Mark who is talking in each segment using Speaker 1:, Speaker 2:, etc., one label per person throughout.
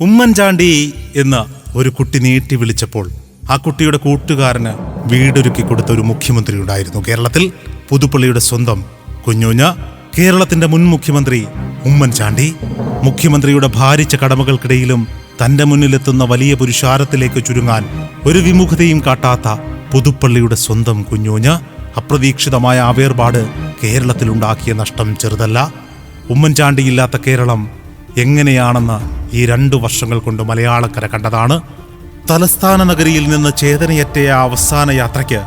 Speaker 1: ഉമ്മൻചാണ്ടി എന്ന് ഒരു കുട്ടി നീട്ടി വിളിച്ചപ്പോൾ ആ കുട്ടിയുടെ കൂട്ടുകാരന് വീടൊരുക്കി കൊടുത്ത ഒരു മുഖ്യമന്ത്രി ഉണ്ടായിരുന്നു. കേരളത്തിൽ പുതുപ്പള്ളിയുടെ സ്വന്തം കുഞ്ഞുഞ്ഞ കേരളത്തിന്റെ മുൻ മുഖ്യമന്ത്രി ഉമ്മൻചാണ്ടി മുഖ്യമന്ത്രിയുടെ ഭാരിച്ച കടമകൾക്കിടയിലും തന്റെ മുന്നിലെത്തുന്ന വലിയ പുരുഷാരത്തിലേക്ക് ചുരുങ്ങാൻ ഒരു വിമുഖതയും കാട്ടാത്ത പുതുപ്പള്ളിയുടെ സ്വന്തം കുഞ്ഞുഞ്ഞ അപ്രതീക്ഷിതമായ ആവേർപാട് വേർപാട് കേരളത്തിലുണ്ടാക്കിയ നഷ്ടം ചെറുതല്ല. ഉമ്മൻചാണ്ടിയില്ലാത്ത കേരളം എങ്ങനെയാണെന്ന് ഈ രണ്ടു വർഷങ്ങൾ കൊണ്ട് മലയാളക്കര കണ്ടതാണ്. തലസ്ഥാന നഗരിയിൽ നിന്ന് ചേതനയറ്റ അവസാന യാത്രയ്ക്ക്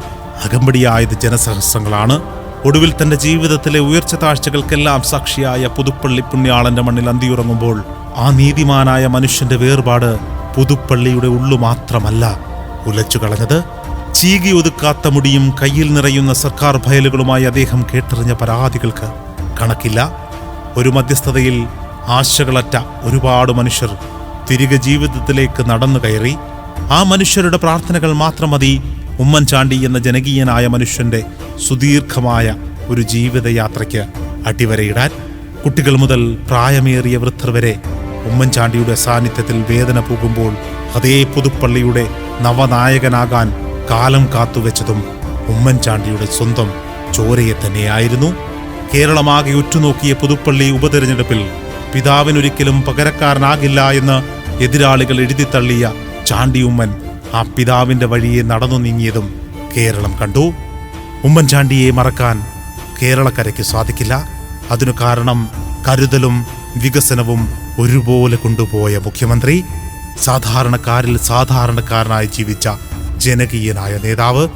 Speaker 1: അകമ്പടിയായത് ജനസഹസ്രങ്ങളാണ്. ഒടുവിൽ തന്റെ ജീവിതത്തിലെ ഉയർച്ച താഴ്ചകൾക്കെല്ലാം സാക്ഷിയായ പുതുപ്പള്ളി പുണ്യാളന്റെ മണ്ണിൽ അന്തിയുറങ്ങുമ്പോൾ ആ നീതിമാനായ മനുഷ്യന്റെ വേർപാട് പുതുപ്പള്ളിയുടെ ഉള്ളു മാത്രമല്ല ഉലച്ചു കളഞ്ഞത് ചീകി ഒതുക്കാത്ത മുടിയും കയ്യിൽ നിറയുന്ന സർക്കാർ ഫയലുകളുമായി അദ്ദേഹം കേട്ടറിഞ്ഞ പരാതികൾക്ക് കണക്കില്ല. ഒരു മധ്യസ്ഥതയിൽ ആശകളറ്റ ഒരുപാട് മനുഷ്യർ തിരികെ ജീവിതത്തിലേക്ക് നടന്നു കയറി. ആ മനുഷ്യരുടെ പ്രാർത്ഥനകൾ മാത്രം മതി. ഉമ്മൻചാണ്ടി എന്ന ജനകീയനായ മനുഷ്യന്റെ സുദീർഘമായ ഒരു ജീവിതയാത്രയ്ക്ക് അടിവരയിടാൻ കുട്ടികൾ മുതൽ പ്രായമേറിയ വൃദ്ധർ വരെ ഉമ്മൻചാണ്ടിയുടെ സാന്നിധ്യത്തിൽ വേദന പോകുമ്പോൾ അതേ പുതുപ്പള്ളിയുടെ നവനായകനാകാൻ കാലം കാത്തുവെച്ചതും ഉമ്മൻചാണ്ടിയുടെ സ്വന്തം ചോരയെ തന്നെയായിരുന്നു. കേരളമാകെ ഉറ്റുനോക്കിയ പുതുപ്പള്ളി ഉപതെരഞ്ഞെടുപ്പിൽ പിതാവിനൊരിക്കലും പകരക്കാരനാകില്ല എന്ന് എതിരാളികൾ എഴുതിത്തള്ളിയ ചാണ്ടിയുമ്മൻ ആ പിതാവിന്റെ വഴിയെ നടന്നു നീങ്ങിയതും കേരളം കണ്ടു. ഉമ്മൻചാണ്ടിയെ മറക്കാൻ കേരളക്കരയ്ക്ക് സാധിക്കില്ല. അതിനു കാരണം കരുതലും വികസനവും ഒരുപോലെ കൊണ്ടുപോയ മുഖ്യമന്ത്രി സാധാരണക്കാരിൽ സാധാരണക്കാരനായി ജീവിച്ച ജനകീയനായ നേതാവ്.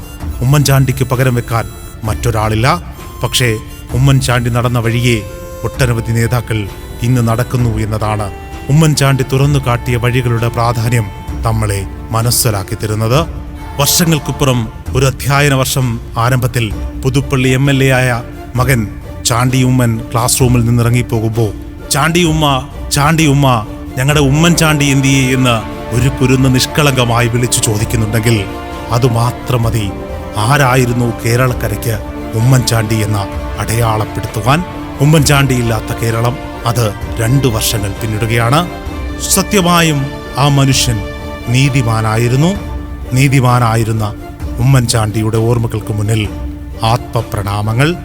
Speaker 1: ഉമ്മൻചാണ്ടിക്ക് പകരം വെക്കാൻ മറ്റൊരാളില്ല. പക്ഷേ ഉമ്മൻചാണ്ടി നടന്ന വഴിയെ ഒട്ടനവധി നേതാക്കൾ ഇന്ന് നടക്കുന്നു എന്നതാണ് ഉമ്മൻചാണ്ടി തുറന്നു കാട്ടിയ വഴികളുടെ പ്രാധാന്യം നമ്മളെ മനസ്സിലാക്കി തരുന്നത്. വർഷങ്ങൾക്കിപ്പുറം ഒരു അധ്യയന വർഷം ആരംഭത്തിൽ പുതുപ്പള്ളി എം എൽ എ ആയ മകൻ ചാണ്ടി ഉമ്മൻ ക്ലാസ് റൂമിൽ നിന്നിറങ്ങിപ്പോകുമ്പോൾ ചാണ്ടി ഉമ്മ ചാണ്ടി ഉമ്മ ഞങ്ങളുടെ ഉമ്മൻചാണ്ടി എന്തിയെ? എന്ന് ഒരു കുരുന്ന് നിഷ്കളങ്കമായി വിളിച്ചു ചോദിക്കുന്നുണ്ടെങ്കിൽ അതുമാത്രം മതി. ആരായിരുന്നു കേരളക്കരയ്ക്ക് ഉമ്മൻചാണ്ടി എന്ന അടയാളപ്പെടുത്തുവാൻ? ഉമ്മൻചാണ്ടിയില്ലാത്ത കേരളം അത് രണ്ടു വർഷങ്ങൾ പിന്നിടുകയാണ്. സത്യമായും ആ മനുഷ്യൻ നീതിമാനായിരുന്നു. നീതിമാനായിരുന്ന ഉമ്മൻചാണ്ടിയുടെ ഓർമ്മകൾക്ക് മുന്നിൽ ആത്മപ്രണാമങ്ങൾ